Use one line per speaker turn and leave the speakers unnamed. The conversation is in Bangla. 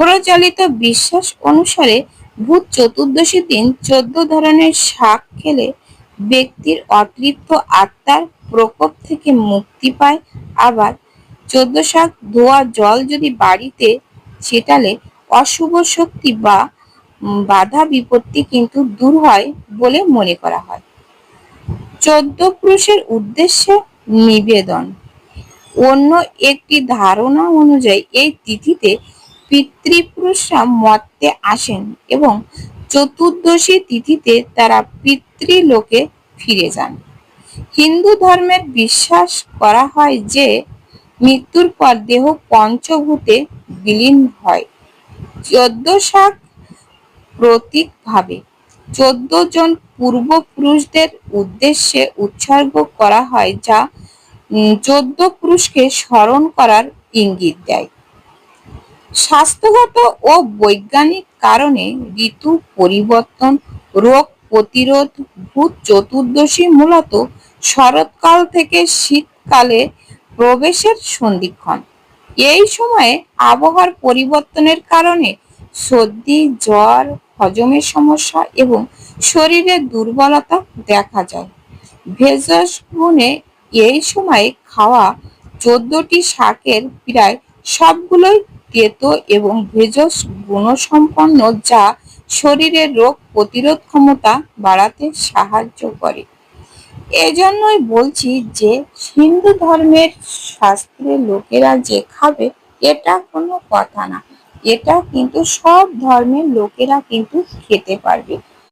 প্রচলিত বিশ্বাস অনুসারে ভূত চতুর্দশী দিন চোদ্দ ধরনের শাক খেলে ব্যক্তির অতৃপ্ত আত্মার প্রকোপ থেকে মুক্তি পায়। আবার চোদ্দ শাক ধোয়া জল যদি বাড়িতে ছেটালে অশুভ শক্তি বা বাধা বিপত্তি কিন্তু দূর হয় বলে মনে করা হয়। চোদ্দ পুরুষের উদ্দেশ্যে নিবেদন। অন্য একটি ধারণা অনুযায়ী এই তিথিতে পিতৃপুরুষরা মর্তে আসেন এবং চতুর্দশী তিথিতে তারা পিতৃলোকে ফিরে যান। হিন্দু ধর্মের বিশ্বাস করা হয় যে, মৃত্যুর পর দেহ পঞ্চভূতে বিলীন হয়। চোদ্দ শাক প্রতীকভাবে চোদ্দ জন পূর্বপুরুষদের উদ্দেশ্যে উৎসর্গ করা হয় যা চোদ্দ পুরুষকে স্মরণ করার ইঙ্গিত দেয়। স্বাস্থ্যগত ও বৈজ্ঞানিক কারণে ঋতু পরিবর্তন, রোগ প্রতিরোধ, ভূত চতুর্দশী মূলত শরৎকাল থেকে শীতকালে প্রবেশের সন্ধিক্ষণ। এই সময়ে আবহাওয়ার পরিবর্তনের কারণে সর্দি, জ্বর, হজমের সমস্যা এবং শরীরের দুর্বলতা দেখা যায়। ভেষজ গুণে এই সময়ে খাওয়া চোদ্দটি শাকের প্রায় সবগুলোই তেতো এবং ভেষজ গুণসম্পন্ন যা শরীরের রোগ প্রতিরোধ ক্ষমতা বাড়াতে সাহায্য করে। এজন্যই বলছি যে, হিন্দু ধর্মের শাস্ত্রে লোকেরা যে খাবে, এটা কোনো কথা না। এটা কিন্তু সব ধর্মের লোকেরা কিন্তু খেতে পারবে।